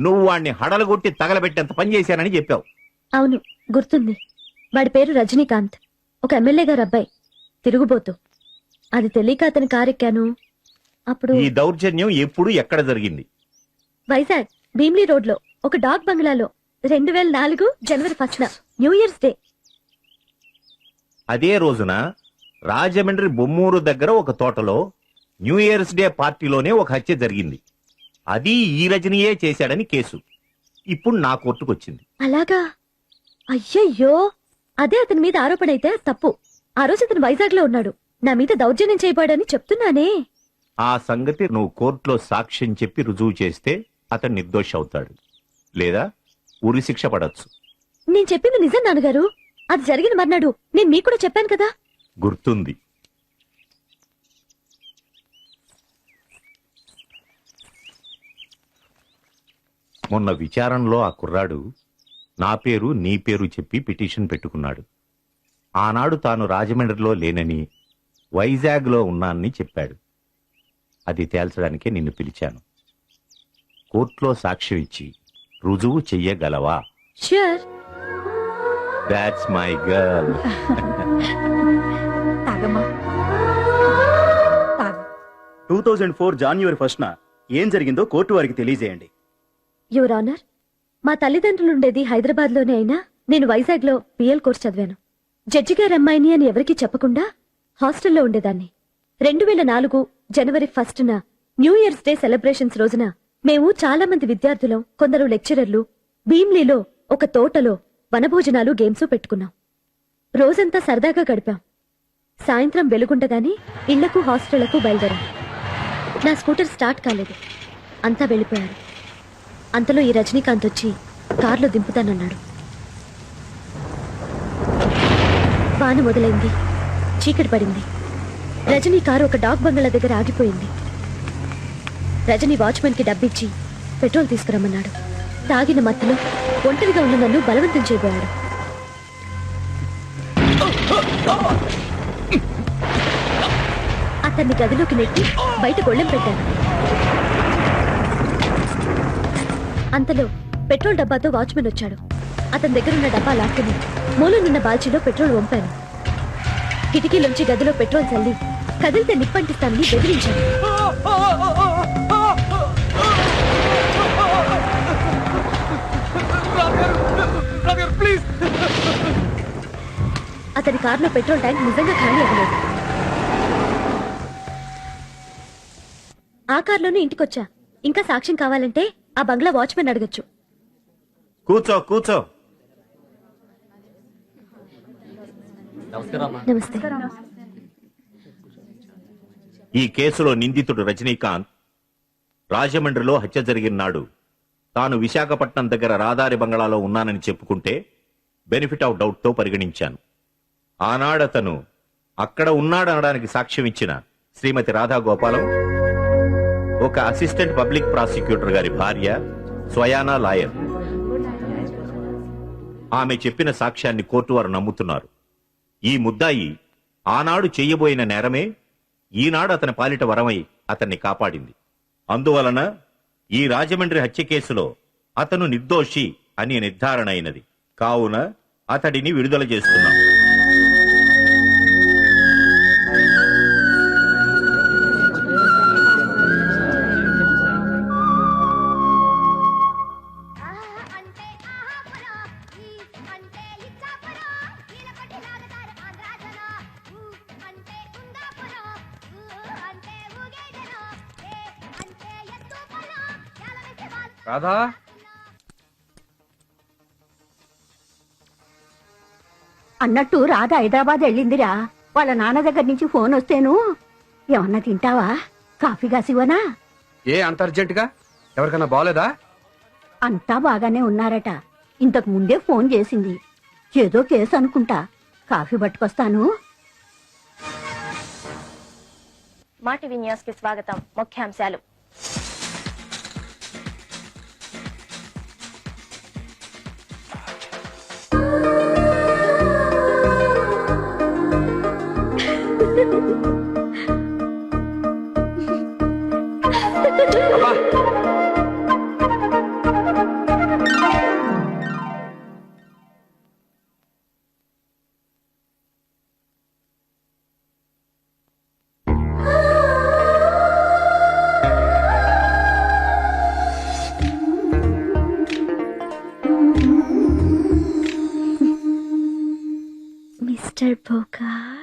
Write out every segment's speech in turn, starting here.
నువ్వు వాణ్ణి హడలగొట్టి తగలబెట్టేంత పని చేశానని చెప్పావు. అవును గుర్తుంది. వాడి పేరు రజనీకాంత్. ఒక ఎమ్మెల్యే గారు అబ్బాయి. తిరుగుబోతు. అది తెలియక అతని కారెక్కాను. అప్పుడు ఈ దౌర్జన్యం ఎప్పుడు ఎక్కడ జరిగింది? వైజాగ్ భీమ్లీ రోడ్లో ఒక డాగ్ బంగ్లాలో రెండు వేల నాలుగు జనవరి ఫస్ట్ న్యూ ఇయర్స్ డే. అదే రోజున రాజమండ్రి బొమ్మూరు దగ్గర ఒక తోటలో న్యూ ఇయర్స్ డే పార్టీలోనే ఒక హత్య జరిగింది. అది ఈ రజనీయే చేశాడని కేసు. ఇప్పుడు నా కోర్టుకొచ్చింది. అలాగా? అయ్యయ్యో! అదే అతని మీద ఆరోపణ అయితే తప్పు. ఆ రోజు అతను వైజాగ్లో ఉన్నాడు. నా మీద దౌర్జన్యం చేయబడని చెప్తున్నానే. ఆ సంగతి నువ్వు కోర్టులో సాక్ష్యం చెప్పి రుజువు చేస్తే అతను నిర్దోషి అవుతాడు. లేదా ఉరి శిక్ష పడచ్చు. నేను చెప్పింది నిజం నాన్నగారు. అది జరిగిన మర్నాడు. నేను మీకు కూడా చెప్పాను కదా. గుర్తుంది. మొన్న విచారణలో ఆ కుర్రాడు నా పేరు నీ పేరు చెప్పి పిటిషన్ పెట్టుకున్నాడు. ఆనాడు తాను రాజమండ్రిలో లేనని వైజాగ్లో ఉన్నానని చెప్పాడు. అది తేల్చడానికే నిన్ను పిలిచాను. కోర్టులో సాక్ష్యం ఇచ్చి రుజువు చెయ్యగలవా? ష్యూర్ దాట్స్ మై గర్ల్ తాగమ్మా. టూ థౌజండ్ ఫోర్ జాన్యువరి ఫస్ట్న ఏం జరిగిందో కోర్టు వారికి తెలియజేయండి. యువర్ ఆనర్ మా తల్లిదండ్రులుండేది హైదరాబాద్లోనే అయినా నేను వైజాగ్లో పిఎల్ కోర్స్ చదివాను. జడ్జి అమ్మాయిని అని ఎవరికీ చెప్పకుండా హాస్టల్లో ఉండేదాన్ని. రెండు వేల నాలుగు జనవరి ఫస్ట్న న్యూ ఇయర్స్ డే సెలబ్రేషన్స్ రోజున మేము చాలా మంది విద్యార్థులం కొందరు లెక్చరర్లు భీమ్లీలో ఒక తోటలో వనభోజనాలు గేమ్స్ పెట్టుకున్నాం. రోజంతా సరదాగా గడిపాం. సాయంత్రం వెలుగుండగానే ఇళ్ళకు హాస్టళ్ళకు బయలుదేరాం. నా స్కూటర్ స్టార్ట్ కాలేదు. అంతా వెళ్ళిపోయారు. అంతలో ఈ రజనీకాంత్ వచ్చి కారులో దింపుతానన్నాడు. వాన మొదలైంది. చీకటి పడింది. రజనీ కారు ఒక డాగ్ బంగ్లా దగ్గర ఆగిపోయింది. రజనీ వాచ్మెన్కి డబ్బిచ్చి పెట్రోల్ తీసుకురమ్మన్నాడు. తాగిన మత్తులో ఒంటరిగా ఉన్న నన్ను బలవంతం చేయబోయాడు. అతన్ని గదిలోకి నెట్టి బయట గొళ్ళెం పెట్టాను. అంతలో పెట్రోల్ డబ్బాతో వాచ్మెన్ వచ్చాడు. అతని దగ్గరున్న డబ్బా లాక్కుని మూలనున్న బాల్చీలో పెట్రోల్ వంపాను. కిటికీలోంచి గదిలో పెట్రోల్ చల్లి కదిలితే నిప్పంటిస్తానని బెదిరించాను. అతని కారులో పెట్రోల్ ట్యాంక్ నిజంగా ఖాళీ అవ్వలేదు. ఆ కారులోనే ఇంటికొచ్చా. ఇంకా సాక్ష్యం కావాలంటే ఆ బంగ్లా వాచ్మెన్ అడగచ్చు. కూర్చో కూర్చో. నమస్తే. ఈ కేసులో నిందితుడు రజనీకాంత్ రాజమండ్రిలో హత్య జరిగిన నాడు తాను విశాఖపట్నం దగ్గర రాదారి బంగళాలో ఉన్నానని చెప్పుకుంటే బెనిఫిట్ ఆఫ్ డౌట్తో పరిగణించాను. ఆనాడతను అక్కడ ఉన్నాడనడానికి సాక్ష్యం ఇచ్చిన శ్రీమతి రాధా గోపాలం ఒక అసిస్టెంట్ పబ్లిక్ ప్రాసిక్యూటర్ గారి భార్య స్వయానా లాయర్. ఆమె చెప్పిన సాక్ష్యాన్ని కోర్టు వారు నమ్ముతున్నారు. ఈ ముద్దాయి ఆనాడు చెయ్యబోయిన నేరమే ఈనాడు అతని పాలిట వరమై అతన్ని కాపాడింది. అందువలన ఈ రాజమండ్రి హత్య కేసులో అతను నిర్దోషి అని నిర్ధారణ అయినది. కావున అతడిని విడుదల చేస్తున్నాం. రాధా? అన్నట్టు రాధ హైదరాబాద్ వెళ్ళిందిరా. వాళ్ళ నాన్న దగ్గర నుంచి ఫోన్ వస్తేను. ఏమన్నా తింటావా? కాఫీ కాసివనా ఏ అంత అర్జెంట్గా? ఎవరికన్నా బాగలేదా అంతా బాగానే ఉన్నారట. ఇంతకు ముందే ఫోన్ చేసింది. ఏదో కేసు అనుకుంటా. కాఫీ పట్టుకొస్తాను. మా టీవీ న్యూస్కి స్వాగతం. ముఖ్యాంశాలు. Mr. Boga.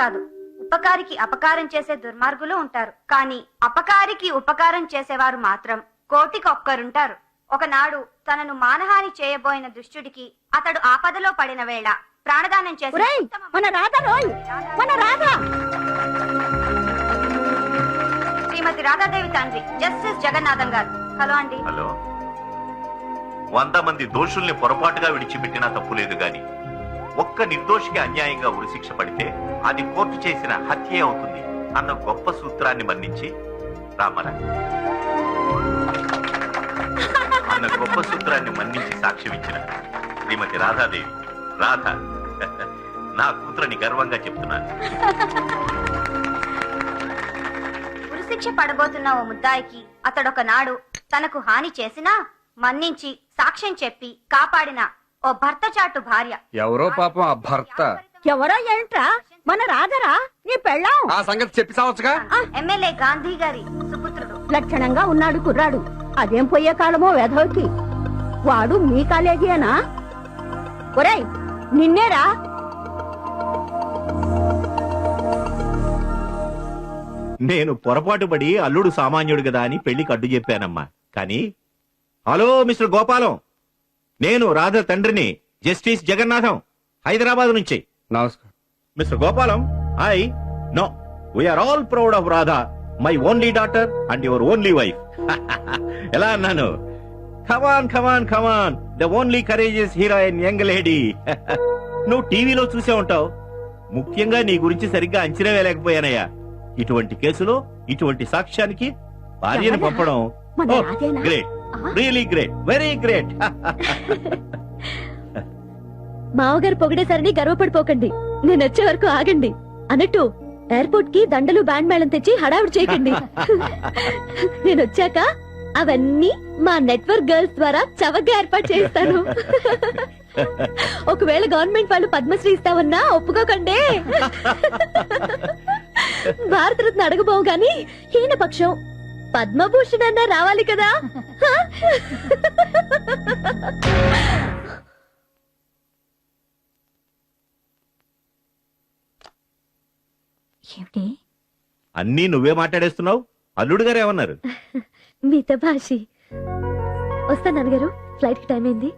కాదు. ఉపకారికి అపకారం చేసే దుర్మార్గులు ఉంటారు. కానీ అపకారికి ఉపకారం చేసేవారు మాత్రం కోటికి ఒక్కరుంటారు ఒకనాడు తనను మానహాని చేయబోయిన దుష్టుడికి అతడు ఆపదలో పడిన వేళ ప్రాణదానం చేసి ఒరేయ్ మన రాధా రోయ్ మన రాధా. శ్రీమతి రాధాదేవి తండ్రి జస్టిస్ జగన్నాథం గారు. హలో అండి. హలో. వంద మంది దోషుల్ని పొరపాటుగా విడిచిపెట్టినా తప్పులేదు గాని ఒక్క నిర్దోషికి అన్యాయంగా ఉరిశిక్ష పడితే అది కోర్టు చేసిన హత్యే అవుతుంది అన్న గొప్ప సూత్రాన్ని మన్నించి రామరా అన్న గొప్ప సూత్రాన్ని మన్నించి సాక్ష్యం ఇచ్చిన శ్రీమతి రాధాదేవి. రాధ నా కూతురని గర్వంగా చెప్తున్నాను. ఉరిశిక్ష పడబోతున్న ఓ ముద్దాయికి అతడొక నాడు తనకు హాని చేసినా మన్నించి సాక్ష్యం చెప్పి కాపాడిన ఓ భర్త చాటు భార్య. ఎవరో పాపం ఆ భర్త. ఎవరో ఏంట్రా? మన రాధరా? నీ పెళ్ళాం? ఆ సంగతి చెప్పి సావచ్చుగా ఎమ్మెల్యే గాంధీ గారి సుపుత్రుడు. లక్షణంగా ఉన్నాడు కుర్రాడు. అదేం పోయే కాలమో వెధవకి. వాడు మీ కాలేజీనా ఒరేయ్ నిన్నేరా? నేను పొరపాటు పడి అల్లుడు సామాన్యుడు కదా అని పెళ్ళికి అడ్డు చెప్పానమ్మా. కానీ హలో మిస్టర్ గోపాలం. నేను రాధ తండ్రిని జస్టిస్ జగన్నాథం హైదరాబాద్ నుంచి. నమస్కారం. Mister Gopalam I know we are all proud of Radha my only daughter and your only wife ఎలా అన్నాను? Come on come on come on the only courageous heroine young lady నువ్వు టీవీలో చూసే ఉంటావు. ముఖ్యంగా నీ గురించి సరిగ్గా అంచనా వేయలేకపోయానయ్యా. ఇటువంటి కేసులో ఇటువంటి సాక్ష్యానికి భార్యను? పంపడం? Great. Really great very great మావగారు పొగిడేసరని గర్వపడిపోకండి. నేను వచ్చే వరకు ఆగండి. అన్నట్టు ఎయిర్పోర్ట్కి దండలు బ్యాండ్ మేళం తెచ్చి హడావుడి చేయకండి. నేను వచ్చాక అవన్నీ మా నెట్వర్క్ గర్ల్స్ ద్వారా చవకగా ఏర్పాటు చేస్తాను ఒకవేళ గవర్నమెంట్ వాళ్ళు పద్మశ్రీ ఇస్తామన్నా ఒప్పుకోకండి. భారతరత్న అడగబోవు గాని హీన పక్షం. పద్మభూషణ్ అన్నా రావాలి కదా. ఏమిటి అన్నీ నువ్వే మాట్లాడేస్తున్నావు? అల్లుడు గారు ఏమన్నారు? మిత భాషి. వస్తా నాన్నగారు. ఫ్లైట్కి టైం అయింది.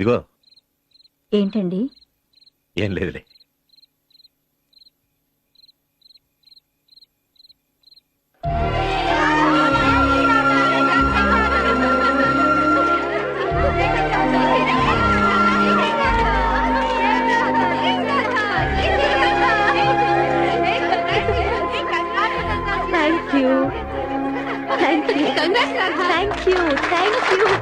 ఇదిగో. ఏంటండి? ఏం లేదులే. Thank you thank you thank you thank you thank you all